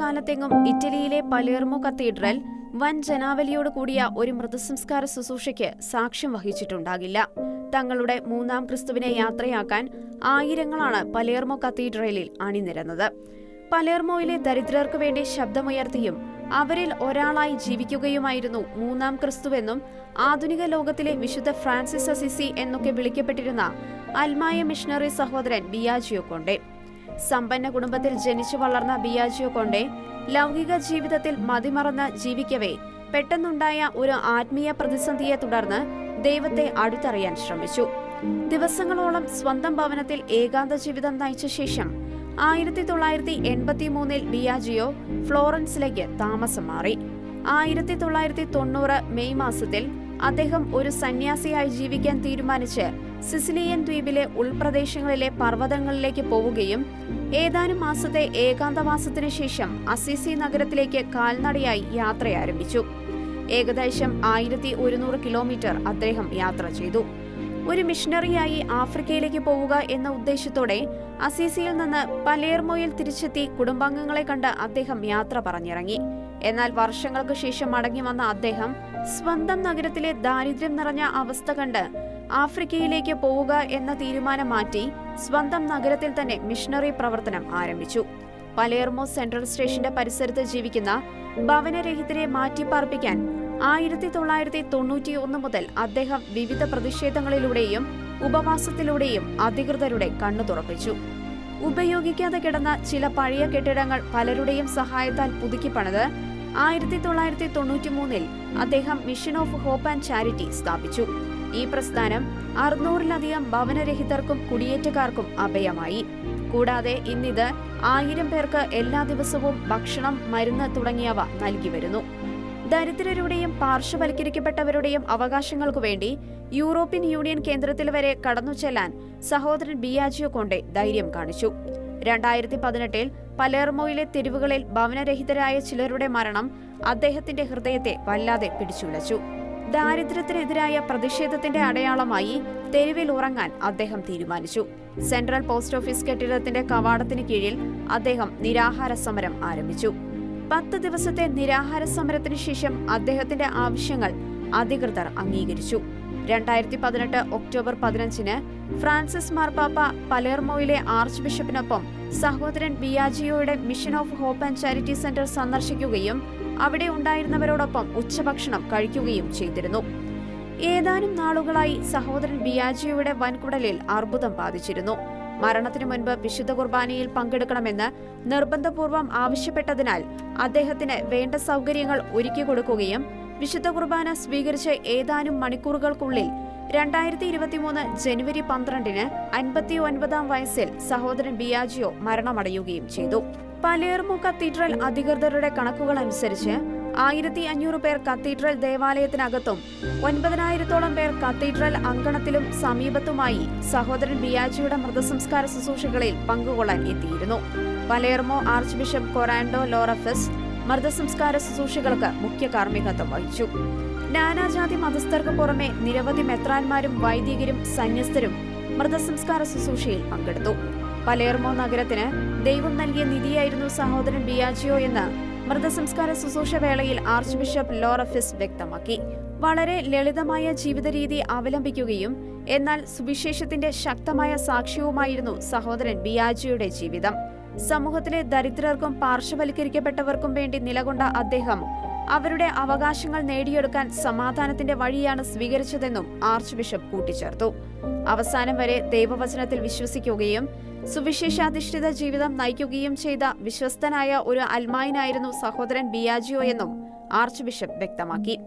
ലോകത്തെങ്ങും ഇറ്റലിയിലെ Palermo cathedral വൻ ജനാവലിയോട് കൂടിയ ഒരു മൃതസംസ്കാര ശുശ്രൂഷയ്ക്ക് സാക്ഷ്യം വഹിച്ചിട്ടുണ്ടാകില്ല. തങ്ങളുടെ മൂന്നാം ക്രിസ്തുവിനെ യാത്രയാക്കാൻ ആയിരങ്ങളാണ് പലേർമോ കത്തീഡ്രലിൽ അണിനിരന്നത്. പലേർമോയിലെ ദരിദ്രർക്ക് വേണ്ടി ശബ്ദമുയർത്തിയും അവരിൽ ഒരാളായി ജീവിക്കുകയുമായിരുന്നു മൂന്നാം ക്രിസ്തുവെന്നും ആധുനിക ലോകത്തിലെ വിശുദ്ധ ഫ്രാൻസിസ് അസിസി എന്നൊക്കെ വിളിക്കപ്പെട്ടിരുന്ന അൽമായ മിഷണറി സഹോദരൻ ബിയാജിയോ കൊണ്ടേ. സമ്പന്ന കുടുംബത്തിൽ ജനിച്ചു വളർന്ന ബിയാജിയോ കൊണ്ടേ ലൗകിക ജീവിതത്തിൽ മതിമറന്ന് ജീവിക്കവേ. പെട്ടെന്നുണ്ടായ ഒരു ആത്മീയ പ്രതിസന്ധിയെ തുടർന്ന് ദൈവത്തെ അടുത്തറിയാൻ ശ്രമിച്ചു. ദിവസങ്ങളോളം സ്വന്തം ഭവനത്തിൽ ഏകാന്ത ജീവിതം നയിച്ച ശേഷം ആയിരത്തി തൊള്ളായിരത്തി എൺപത്തി മൂന്നിൽ ബിയാജിയോ ഫ്ലോറൻസിലേക്ക് താമസം മാറി. ആയിരത്തി തൊള്ളായിരത്തി തൊണ്ണൂറ് മെയ് മാസത്തിൽ അദ്ദേഹം ഒരു സന്യാസിയായി ജീവിക്കാൻ തീരുമാനിച്ച് സിസിലിയൻ ദ്വീപിലെ ഉൾപ്രദേശങ്ങളിലെ പർവതങ്ങളിലേക്ക് പോവുകയും ഏതാനും മാസത്തെ ഏകാന്തവാസത്തിനു ശേഷം അസിസി നഗരത്തിലേക്ക് കാൽനടയായി യാത്ര ആരംഭിച്ചു ഏകദേശം ആയിരത്തി ഒരുന്നൂറ് കിലോമീറ്റർ അദ്ദേഹം യാത്ര ചെയ്തു. ഒരു മിഷണറിയായി ആഫ്രിക്കയിലേക്ക് പോവുക എന്ന ഉദ്ദേശത്തോടെ അസീസിയിൽ നിന്ന് പലേർമോയിൽ തിരിച്ചെത്തി കുടുംബാംഗങ്ങളെ കണ്ട് അദ്ദേഹം യാത്ര പറഞ്ഞിറങ്ങി. എന്നാൽ വർഷങ്ങൾക്ക് ശേഷം മടങ്ങി വന്ന അദ്ദേഹം സ്വന്തം നഗരത്തിലെ ദാരിദ്ര്യം നിറഞ്ഞ അവസ്ഥ കണ്ട് ആഫ്രിക്കയിലേക്ക് പോവുക എന്ന തീരുമാനം മാറ്റി സ്വന്തം നഗരത്തിൽ തന്നെ മിഷണറി പ്രവർത്തനം ആരംഭിച്ചു. പലേർമോ സെൻട്രൽ സ്റ്റേഷന്റെ പരിസരത്ത് ജീവിക്കുന്ന ഭവനരഹിതരെ മാറ്റിപ്പാർപ്പിക്കാൻ ആയിരത്തി തൊള്ളായിരത്തി തൊണ്ണൂറ്റി ഒന്ന് മുതൽ അദ്ദേഹം വിവിധ പ്രതിഷേധങ്ങളിലൂടെയും ഉപവാസത്തിലൂടെയും അധികൃതരുടെ കണ്ണു തുറപ്പിച്ചു. ഉപയോഗിക്കാതെ കിടന്ന ചില പഴയ കെട്ടിടങ്ങൾ പലരുടെയും സഹായത്താൽ പുതുക്കിപ്പണിത് ആയിരത്തി തൊള്ളായിരത്തി തൊണ്ണൂറ്റി മൂന്നിൽ അദ്ദേഹം mission of hope and charity സ്ഥാപിച്ചു. ഈ പ്രസ്ഥാനം അറുന്നൂറിലധികം ഭവനരഹിതർക്കും കുടിയേറ്റക്കാർക്കും അഭയമായി. കൂടാതെ ഇന്നിത് ആയിരം പേർക്ക് എല്ലാ ദിവസവും ഭക്ഷണം മരുന്ന് തുടങ്ങിയവ നൽകി വരുന്നു. ദരിദ്രരുടെയും പാർശ്വവൽക്കരിക്കപ്പെട്ടവരുടെയും അവകാശങ്ങൾക്കു വേണ്ടി യൂറോപ്യൻ യൂണിയൻ കേന്ദ്രത്തിൽ വരെ കടന്നു ചെല്ലാൻ സഹോദരൻ ബിയാജിയോ കൊണ്ടെ ധൈര്യം കാണിച്ചു. രണ്ടായിരത്തി പതിനെട്ടിൽ പലേർമോയിലെ തെരുവുകളിൽ ഭവനരഹിതരായ ചിലരുടെ മരണം അദ്ദേഹത്തിന്റെ ഹൃദയത്തെ വല്ലാതെ പിടിച്ചുലച്ചു. ദാരിദ്ര്യത്തിനെതിരായ പ്രതിഷേധത്തിന്റെ അടയാളമായി തെരുവിൽ ഉറങ്ങാൻ അദ്ദേഹം തീരുമാനിച്ചു. സെൻട്രൽ പോസ്റ്റ് ഓഫീസ് കെട്ടിടത്തിന്റെ കവാടത്തിന് കീഴിൽ അദ്ദേഹം നിരാഹാര സമരം ആരംഭിച്ചു. പത്ത് ദിവസത്തെ നിരാഹാര സമരത്തിന് ശേഷം അദ്ദേഹത്തിന്റെ ആവശ്യങ്ങൾ അധികൃതർ അംഗീകരിച്ചു. രണ്ടായിരത്തി പതിനെട്ട് ഒക്ടോബർ പതിനഞ്ചിന് ഫ്രാൻസിസ് മാർപ്പാപ്പ പലേർമോയിലെ ആർച്ച് ബിഷപ്പിനൊപ്പം സഹോദരൻ ബിയാജിയോയുടെ mission of hope and charity centre സന്ദർശിക്കുകയും അവിടെ ഉണ്ടായിരുന്നവരോടൊപ്പം ഉച്ചഭക്ഷണം കഴിക്കുകയും ചെയ്തിരുന്നു. ഏതാനും നാളുകളായി സഹോദരൻ ബിയാജിയോയുടെ വൻകുടലിൽ അർബുദം ബാധിച്ചിരുന്നു. മരണത്തിനു മുൻപ് വിശുദ്ധ കുർബാനയിൽ പങ്കെടുക്കണമെന്ന് നിർബന്ധപൂർവം ആവശ്യപ്പെട്ടതിനാൽ അദ്ദേഹത്തിന് വേണ്ട സൗകര്യങ്ങൾ ഒരുക്കി കൊടുക്കുകയും വിശുദ്ധ കുർബാന സ്വീകരിച്ച ഏതാനും മണിക്കൂറുകൾക്കുള്ളിൽ രണ്ടായിരത്തി ഇരുപത്തിമൂന്ന് ജനുവരി പന്ത്രണ്ടിന് അൻപത്തി ഒൻപതാം വയസ്സിൽ സഹോദരൻ ബിയാജിയോ മരണമടയുകയും ചെയ്തു. പലേർമോ കത്തീഡ്രൽ അധികൃതരുടെ കണക്കുകൾ അനുസരിച്ച് ആയിരത്തി അഞ്ഞൂറ് പേർ കത്തീഡ്രൽ ദേവാലയത്തിനകത്തും ഒൻപതിനായിരത്തോളം പേർ കത്തീഡ്രൽ അങ്കണത്തിലും സമീപത്തുമായി സഹോദരൻ ബിയാജിയുടെ മൃതസംസ്കാര ശുശ്രൂഷകളിൽ പങ്കുകൊള്ളാൻ എത്തിയിരുന്നു. Palermo arch bishop Corrado Lorefice മൃതസംസ്കാര ശുശ്രൂഷകൾക്ക് മുഖ്യ കാർമ്മികത്വം വഹിച്ചു. നാനാജാതി മതസ്ഥർക്ക് പുറമെ നിരവധി മെത്രാന്മാരും വൈദികരും സന്യസ്തരും മൃതസംസ്കാര ശുശ്രൂഷയിൽ പങ്കെടുത്തു. പലേർമോ നഗരത്തിന് ദൈവം നൽകിയ നിധിയായിരുന്നു സഹോദരൻ ബിയാജിയോ എന്ന് മൃതസംസ്കാര ശുശ്രൂഷ വേളയിൽ ആർച്ച് ബിഷപ്പ് ലോറഫിസ് വ്യക്തമാക്കി. വളരെ ലളിതമായ ജീവിതരീതി അവലംബിക്കുകയും എന്നാൽ സുവിശേഷത്തിന്റെ ശക്തമായ സാക്ഷ്യവുമായിരുന്നു സഹോദരൻ ബിയാജിയുടെ ജീവിതം. സമൂഹത്തിലെ ദരിദ്രർക്കും പാർശ്വവൽക്കരിക്കപ്പെട്ടവർക്കും വേണ്ടി നിലകൊണ്ട അദ്ദേഹം അവരുടെ അവകാശങ്ങൾ നേടിയെടുക്കാൻ സമാധാനത്തിന്റെ വഴിയാണ് സ്വീകരിച്ചതെന്നും ആർച്ച് ബിഷപ്പ് കൂട്ടിച്ചേർത്തു. അവസാനം വരെ ദൈവവചനത്തിൽ വിശ്വസിക്കുകയും സുവിശേഷാധിഷ്ഠിത ജീവിതം നയിക്കുകയും ചെയ്ത വിശ്വസ്തനായ ഒരു അൽമായനായിരുന്നു സഹോദരൻ ബിയാജിയോ എന്നും ആർച്ച് ബിഷപ്പ് വ്യക്തമാക്കി.